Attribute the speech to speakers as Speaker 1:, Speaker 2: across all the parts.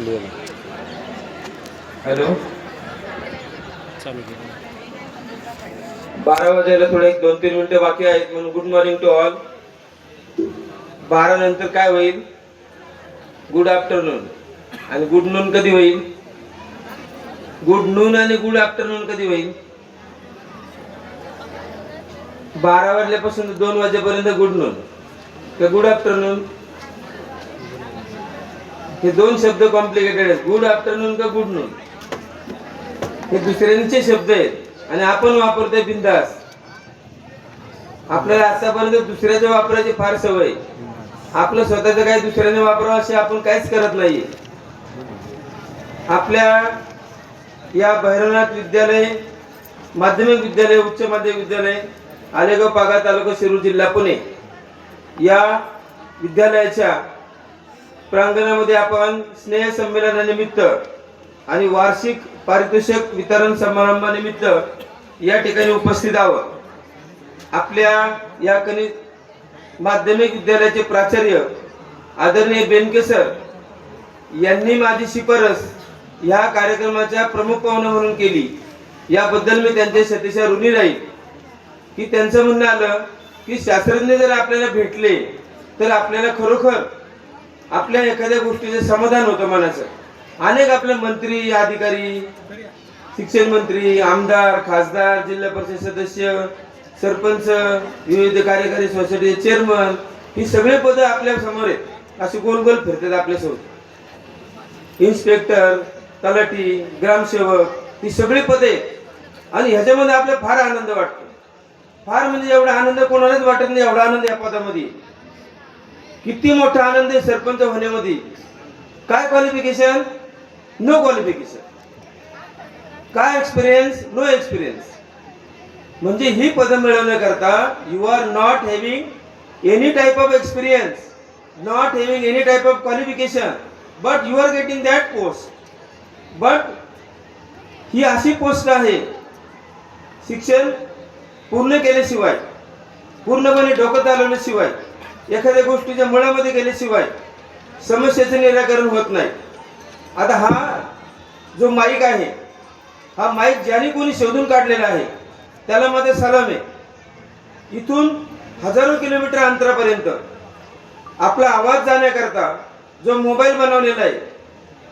Speaker 1: चालू आहे.
Speaker 2: हॅलो?
Speaker 1: चालू
Speaker 2: बारा वाजायला थोडे एक दोन तीन मिनिटं बाकी आहेत म्हणून गुड मॉर्निंग टू ऑल बारा नंतर काय होईल? गुड आफ्टरनून आणि गुड नून कधी होईल? गुड नून आणि गुड आफ्टरनून कधी होईल? बारा वाजल्यापासून दोन वाजेपर्यंत गुड नून का गुड आफ्टरनून हे दोन शब्द कॉम्प्लिकेटेड आहेत. गुड आफ्टरनून का गुड नून हे दुसऱ्यांचे शब्द आहेत. आणि आपण वापरतोय बिंदास आपल्याला आतापर्यंत दुसऱ्याच्या वापराची फार सवय आपलं स्वतःचं काही दुसऱ्याने वापरावं असे आपण काहीच करत नाहीये. आपल्या या भैरवनाथ विद्यालय माध्यमिक विद्यालय उच्च माध्यमिक विद्यालय आलेगाव पागा तालुका शिरूर जिल्हा पुणे या विद्यालयाच्या प्रांगणामध्ये आपण स्नेह संमेलनानिमित्त आणि वार्षिक पारितोषिक वितरण समारंभानिमित्त या ठिकाणी उपस्थित आहोत. आपल्या या कनि माध्यमिक विद्यालयाचे प्राचार्य आदरणीय बेनके सर यांनी माझी शिफारस ह्या कार्यक्रमाच्या प्रमुख पाहुणा म्हणून केली. याबद्दल मी त्यांच्या शतीशा ऋणी राहील. की त्यांचं म्हणणं आलं की शास्त्रज्ञ जर आपल्याला भेटले तर आपल्याला खरोखर आपल्या एखाद्या गोष्टीचं समाधान होतं मनाचं. अनेक आपले मंत्री अधिकारी शिक्षण मंत्री आमदार खासदार जिल्हा परिषद सदस्य सरपंच विविध कार्यकारी सोसायटी चेअरमन ही सगळे पदं आपल्यासमोर आहेत. असे गोल गोल फिरतात आपल्यासोबत. इन्स्पेक्टर तलाठी ग्रामसेवक ही सगळी पदे आहेत. आणि ह्याच्यामध्ये आपल्याला फार आनंद वाटतो. फार म्हणजे एवढा आनंद कोणालाच वाटत नाही एवढा आनंद या पदामध्ये. किती मोठा आनंद आहे सरपंच होण्यामध्ये. काय क्वालिफिकेशन नो क्वालिफिकेशन काय एक्सपिरियन्स नो एक्सपिरियन्स म्हणजे ही पदं मिळवण्याकरता you are not having any type of experience not having any type of qualification but you are getting that post but ही अशी पोस्ट आहे. शिक्षण पूर्ण केल्याशिवाय पूर्णपणे डोकं चालवल्याशिवाय एखाद्या गोष्टीच्या मुळामध्ये गेल्याशिवाय समस्येचं निराकरण होत नाही. आता हा जो माईक आहे हा माईक ज्याने कोणी शोधून काढलेला आहे त्याला माझा सलाम आहे. इथून हजारो किलोमीटर अंतरापर्यंत आपला आवाज जाण्याकरता जो मोबाईल बनवलेला आहे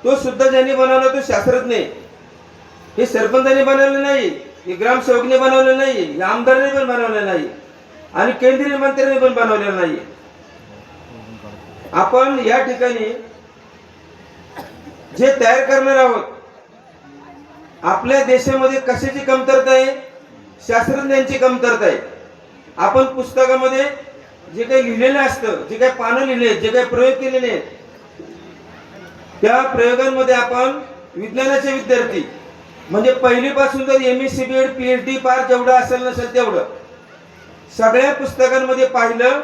Speaker 2: तो सुद्धा ज्यांनी बनवला तो शास्त्रज्ञ हे सरपंचाने बनवले नाही हे ग्रामसेवकने बनवले नाही हे आमदाराने पण बनवले नाही आणि केंद्रीय मंत्र्यांनी पण बनवलेलं नाही. आपण या ठिकाणी जे तयार करणार आहोत आपल्या देशामध्ये कशाची कमतरता आहे? शास्त्रज्ञांची कमतरता आहे. आपण पुस्तकामध्ये जे काही लिहिलेलं असतं जे काही पानं लिहिले जे काही प्रयोग केलेले आहेत त्या प्रयोगांमध्ये आपण विज्ञानाचे विद्यार्थी म्हणजे पहिलीपासून तर M S C B Ed P H D पार जेवढं असेल नसेल तेवढं सगळ्या पुस्तकांमध्ये पाहिलं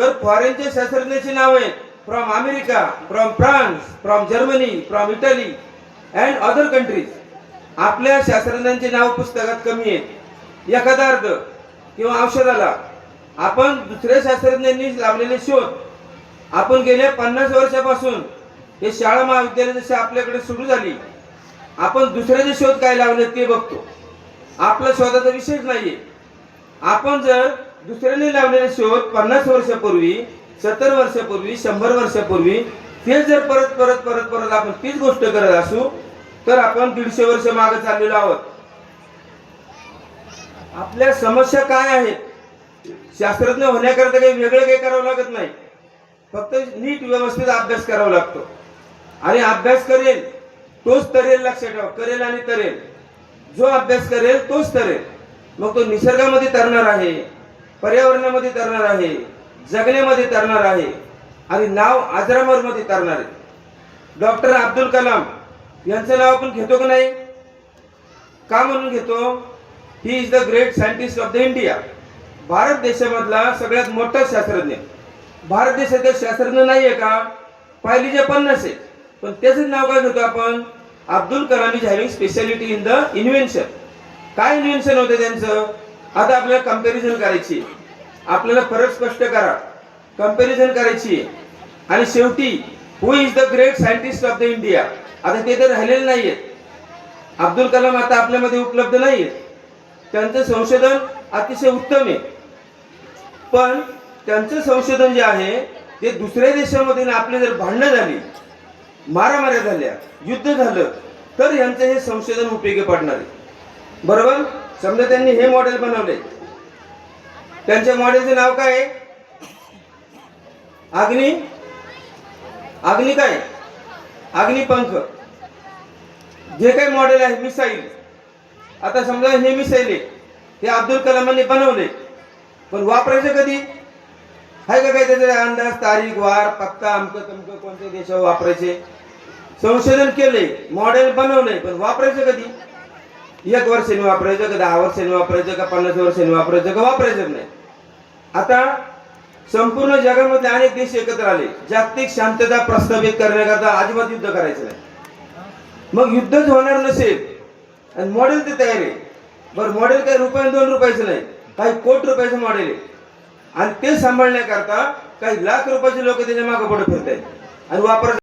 Speaker 2: तर फॉरेनचे शास्त्रज्ञाची नाव आहेत from America from France from Germany from Italy and other countries आपल्या शास्त्रज्ञांचे नाव पुस्तकात कमी आहेत एखादा अर्थ किंवा औषधाला आपण दुसऱ्या शास्त्रज्ञांनी लावलेले शोध. आपण गेल्या पन्नास वर्षापासून हे शाळा महाविद्यालय जसे आपल्याकडे सुरू झाली आपण दुसऱ्याचे शोध काय लावले ते बघतो. आपला शोधाचा विषयच नाहीये. आपण जर दुसऱ्याने लावलेले शोध पन्नास वर्षापूर्वी सत्तर वर्षापूर्वी शंभर वर्षापूर्वी ते जर परत परत परत परत आपण तीच गोष्ट करत असू तर आपण दीडशे वर्ष मागे चाललेलो आहोत. आपल्या समस्या काय आहेत? शास्त्रज्ञ होण्याकरता काही वेगळं काही करावं लागत नाही. फक्त नीट व्यवस्थित अभ्यास करावा लागतो. आणि अभ्यास करेल तोच तरेल लक्षात ठेवा करेल आणि तरेल. जो अभ्यास करेल तोच तरेल. मग तो निसर्गामध्ये तरणार आहे. पर्यावरणामध्ये तरणार आहे जगण्यामध्ये तरणार आहे आणि नाव आजरामरमध्ये तरणार आहे. डॉक्टर अब्दुल कलाम यांचं नाव आपण घेतो का नाही? का म्हणून घेतो? He is the great scientist of the India Bharat देशामधला सगळ्यात मोठा शास्त्रज्ञ. भारत देशातील शास्त्रज्ञ नाही आहे का? पाहिली जे पन्नास आहे पण त्याचं नाव काय घेतो आपण? Abdul Kalam is having speciality in the invention काय इन्व्हेन्शन होतं त्यांचं? आता आपल्याला कंपॅरिझन करायची. आपल्याला फरक स्पष्ट करा. कंपॅरिझन करायची. आणि शेवटी who is the great scientist of the India आता ते तर राहिलेले नाहीयेत अब्दुल कलाम आता आपल्यामध्ये उपलब्ध नाहीयेत त्यांचं संशोधन अतिशय उत्तम आहे. पण त्यांचं संशोधन जे आहे ते दुसऱ्या देशामध्ये आपले आपली जर भांडणं झाली मारामाऱ्या झाल्या युद्ध झालं तर यांचं हे संशोधन उपयोगी पडणार आहे. बरोबर? समजा त्यांनी हे मॉडेल बनवले. त्यांच्या मॉडेलचे नाव काय आहे? अग्नी? अग्नी काय? अग्निपंख जे काही मॉडेल आहे मिसाईल आता समजा हे मिसाईल आहे. हे अब्दुल कलामांनी बनवले. पण वापरायचं कधी? आहे का काही त्याचा अंदाज तारीख वार पत्ता अमकं तमकं कोणत्या देशावर वापरायचे? संशोधन केले मॉडेल बनवले पण वापरायचं कधी? एक वर्षाने वापरायचं का दहा वर्षांनी वापरायचं का पन्नास वर्षांनी वापरायचं का वापरायचं नाही. आता संपूर्ण जगामध्ये अनेक देश एकत्र आले. जागतिक शांतता प्रस्थापित करण्याकरता अजिबात युद्ध करायचं नाही. मग युद्धच होणार नसेल. आणि मॉडेल ते तयार आहे. बरं मॉडेल काही रुपये दोन रुपयाचं नाही. काही कोट रुपयाचं मॉडेल आहे. आणि ते सांभाळण्याकरता काही लाख रुपयाचे लोक त्याच्यामागे पुढे फिरत आहेत आणि वापर